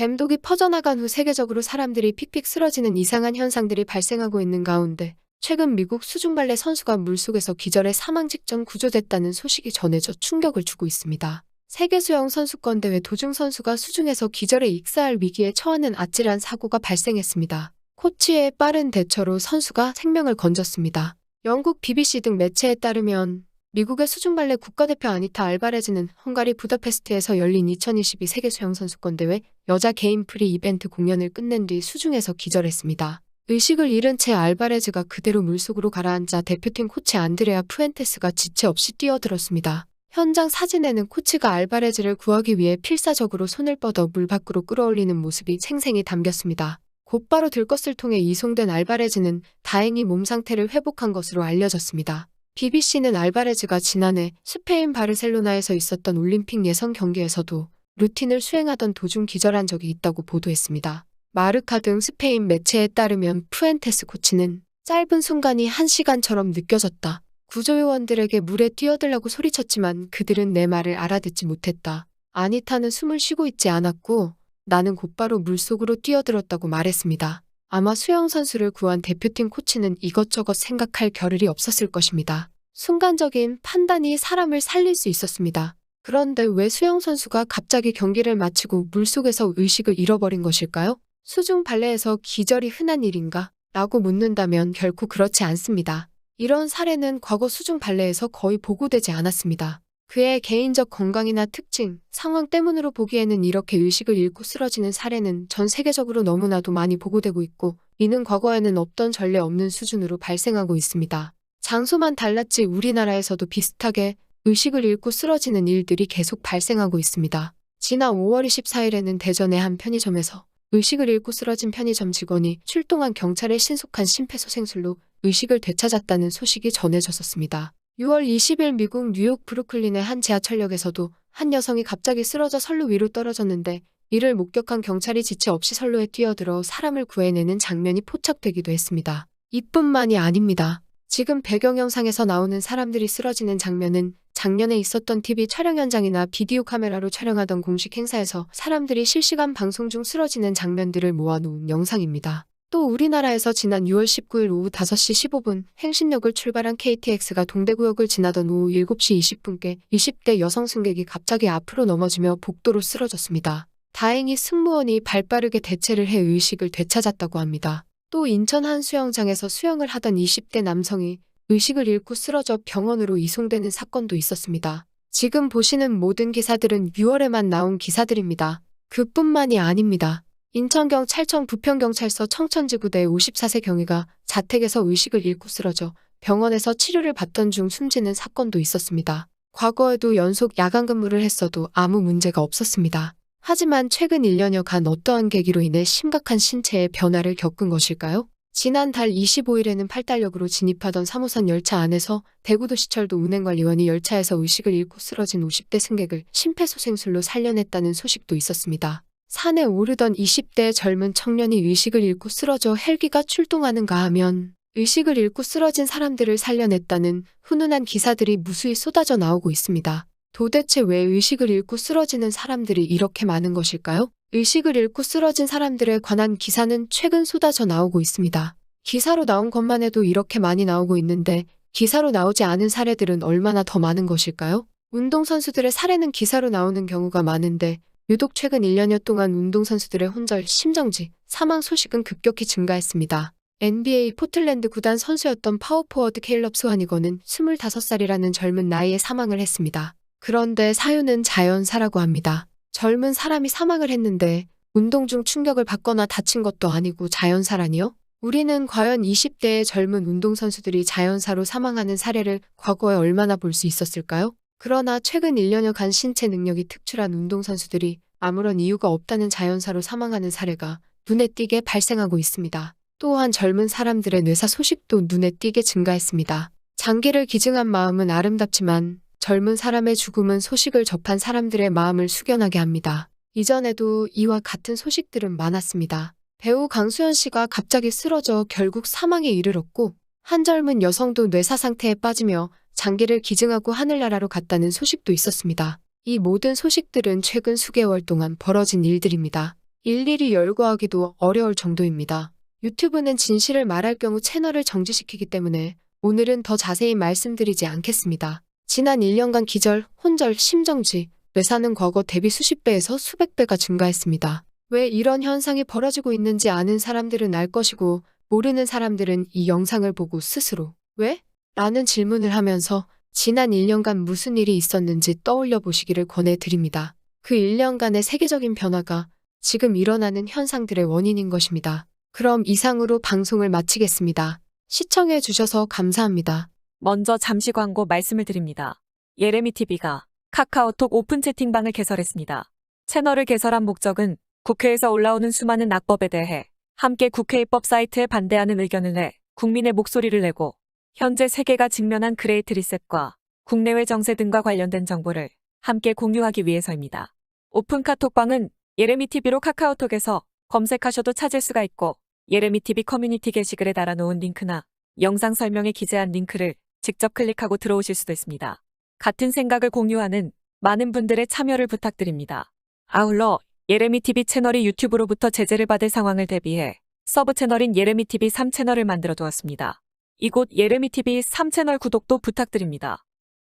뱀독이 퍼져나간 후 세계적으로 사람들이 픽픽 쓰러지는 이상한 현상들이 발생하고 있는 가운데 최근 미국 수중발레 선수가 물속에서 기절해 사망 직전 구조됐다는 소식이 전해져 충격을 주고 있습니다. 세계 수영 선수권 대회 도중 선수가 수중에서 기절해 익사할 위기에 처하는 아찔한 사고가 발생했습니다. 코치의 빠른 대처로 선수가 생명을 건졌습니다. 영국 BBC 등 매체에 따르면 미국의 수중발레 국가대표 아니타 알바레즈는 헝가리 부다페스트에서 열린 2022 세계 수영 선수권 대회 여자 개인 프리 이벤트 공연을 끝낸 뒤 수중에서 기절했습니다. 의식을 잃은 채 알바레즈가 그대로 물속으로 가라앉아 대표팀 코치 안드레아 푸엔테스가 지체 없이 뛰어들었습니다. 현장 사진에는 코치가 알바레즈를 구하기 위해 필사적으로 손을 뻗어 물 밖으로 끌어올리는 모습이 생생히 담겼습니다. 곧바로 들것을 통해 이송된 알바레즈는 다행히 몸 상태를 회복한 것으로 알려졌습니다. BBC는 알바레즈가 지난해 스페인 바르셀로나에서 있었던 올림픽 예선 경기에서도 루틴을 수행하던 도중 기절한 적이 있다고 보도했습니다. 마르카 등 스페인 매체에 따르면 푸엔테스 코치는 짧은 순간이 한 시간처럼 느껴졌다. 구조요원들에게 물에 뛰어들라고 소리쳤지만 그들은 내 말을 알아듣지 못했다. 아니타는 숨을 쉬고 있지 않았고 나는 곧바로 물속으로 뛰어들었다고 말했습니다. 아마 수영 선수를 구한 대표팀 코치는 이것저것 생각할 겨를이 없었을 것입니다. 순간적인 판단이 사람을 살릴 수 있었습니다. 그런데 왜 수영 선수가 갑자기 경기를 마치고 물속에서 의식을 잃어버린 것일까요? 수중 발레에서 기절이 흔한 일인가? 라고 묻는다면 결코 그렇지 않습니다. 이런 사례는 과거 수중 발레에서 거의 보고되지 않았습니다. 그의 개인적 건강이나 특징, 상황 때문으로 보기에는 이렇게 의식을 잃고 쓰러지는 사례는 전 세계적으로 너무나도 많이 보고되고 있고, 이는 과거에는 없던 전례 없는 수준으로 발생하고 있습니다. 장소만 달랐지 우리나라에서도 비슷하게 의식을 잃고 쓰러지는 일들이 계속 발생하고 있습니다. 지난 5월 24일에는 대전의 한 편의점에서 의식을 잃고 쓰러진 편의점 직원이 출동한 경찰의 신속한 심폐소생술로 의식을 되찾았다는 소식이 전해졌었습니다. 6월 20일 미국 뉴욕 브루클린의 한 지하철역에서도 한 여성이 갑자기 쓰러져 선로 위로 떨어졌는데 이를 목격한 경찰이 지체 없이 선로에 뛰어들어 사람을 구해내는 장면이 포착되기도 했습니다. 이뿐만이 아닙니다. 지금 배경 영상에서 나오는 사람들이 쓰러지는 장면은 작년에 있었던 TV 촬영 현장이나 비디오 카메라로 촬영하던 공식 행사에서 사람들이 실시간 방송 중 쓰러지는 장면들을 모아놓은 영상입니다. 또 우리나라에서 지난 6월 19일 오후 5시 15분 행신역을 출발한 KTX가 동대구역을 지나던 오후 7시 20분께 20대 여성 승객이 갑자기 앞으로 넘어지며 복도로 쓰러졌습니다. 다행히 승무원이 발빠르게 대체를 해 의식을 되찾았다고 합니다. 또 인천 한 수영장에서 수영을 하던 20대 남성이 의식을 잃고 쓰러져 병원으로 이송되는 사건도 있었습니다. 지금 보시는 모든 기사들은 6월에만 나온 기사들입니다. 그뿐만이 아닙니다. 인천경찰청 부평경찰서 청천지구대 54세 경위가 자택에서 의식을 잃고 쓰러져 병원에서 치료를 받던 중 숨지는 사건도 있었습니다. 과거에도 연속 야간 근무를 했어도 아무 문제가 없었습니다. 하지만 최근 1년여간 어떠한 계기로 인해 심각한 신체의 변화를 겪은 것일까요? 지난달 25일에는 팔달역으로 진입하던 3호선 열차 안에서 대구도시철도 운행관리원이 열차에서 의식을 잃고 쓰러진 50대 승객을 심폐소생술로 살려냈다는 소식도 있었습니다. 산에 오르던 20대 젊은 청년이 의식을 잃고 쓰러져 헬기가 출동하는가 하면 의식을 잃고 쓰러진 사람들을 살려냈다는 훈훈한 기사들이 무수히 쏟아져 나오고 있습니다. 도대체 왜 의식을 잃고 쓰러지는 사람들이 이렇게 많은 것일까요? 의식을 잃고 쓰러진 사람들에 관한 기사는 최근 쏟아져 나오고 있습니다. 기사로 나온 것만 해도 이렇게 많이 나오고 있는데 기사로 나오지 않은 사례들은 얼마나 더 많은 것일까요? 운동선수들의 사례는 기사로 나오는 경우가 많은데 유독 최근 1년여 동안 운동선수들의 혼절, 심정지, 사망 소식은 급격히 증가했습니다. NBA 포틀랜드 구단 선수였던 파워포워드 케일럽 스와니거는 25살이라는 젊은 나이에 사망을 했습니다. 그런데 사유는 자연사라고 합니다. 젊은 사람이 사망을 했는데 운동 중 충격을 받거나 다친 것도 아니고 자연사라니요? 우리는 과연 20대의 젊은 운동선수들이 자연사로 사망하는 사례를 과거에 얼마나 볼 수 있었을까요? 그러나 최근 1년여간 신체 능력이 특출한 운동선수들이 아무런 이유가 없다는 자연사로 사망하는 사례가 눈에 띄게 발생하고 있습니다. 또한 젊은 사람들의 뇌사 소식도 눈에 띄게 증가했습니다. 장기를 기증한 마음은 아름답지만 젊은 사람의 죽음은 소식을 접한 사람들의 마음을 숙연하게 합니다. 이전에도 이와 같은 소식들은 많았습니다. 배우 강수연 씨가 갑자기 쓰러져 결국 사망에 이르렀고 한 젊은 여성도 뇌사 상태에 빠지며 장기를 기증하고 하늘나라로 갔다는 소식도 있었습니다. 이 모든 소식들은 최근 수개월 동안 벌어진 일들입니다. 일일이 열거하기도 어려울 정도입니다. 유튜브는 진실을 말할 경우 채널을 정지시키기 때문에 오늘은 더 자세히 말씀드리지 않겠습니다. 지난 1년간 기절, 혼절, 심정지, 뇌사는 과거 대비 수십 배에서 수백 배가 증가했습니다. 왜 이런 현상이 벌어지고 있는지 아는 사람들은 알 것이고 모르는 사람들은 이 영상을 보고 스스로 왜? 라는 질문을 하면서 지난 1년간 무슨 일이 있었는지 떠올려 보시기를 권해드립니다. 그 1년간의 세계적인 변화가 지금 일어나는 현상들의 원인인 것입니다. 그럼 이상으로 방송을 마치겠습니다. 시청해 주셔서 감사합니다. 먼저 잠시 광고 말씀을 드립니다. 예레미 TV가 카카오톡 오픈 채팅방을 개설했습니다. 채널을 개설한 목적은 국회에서 올라오는 수많은 악법에 대해 함께 국회 입법 사이트에 반대하는 의견을 내 국민의 목소리를 내고 현재 세계가 직면한 그레이트 리셋과 국내외 정세 등과 관련된 정보를 함께 공유하기 위해서입니다. 오픈 카톡방은 예레미 TV로 카카오톡에서 검색하셔도 찾을 수가 있고 예레미 TV 커뮤니티 게시글에 달아놓은 링크나 영상 설명에 기재한 링크를 직접 클릭하고 들어오실 수도 있습니다. 같은 생각을 공유하는 많은 분들의 참여를 부탁드립니다. 아울러 예레미 TV 채널이 유튜브로부터 제재를 받을 상황을 대비해 서브 채널인 예레미 TV 3채널을 만들어 두었습니다. 이곳 예레미 TV 3채널 구독도 부탁드립니다.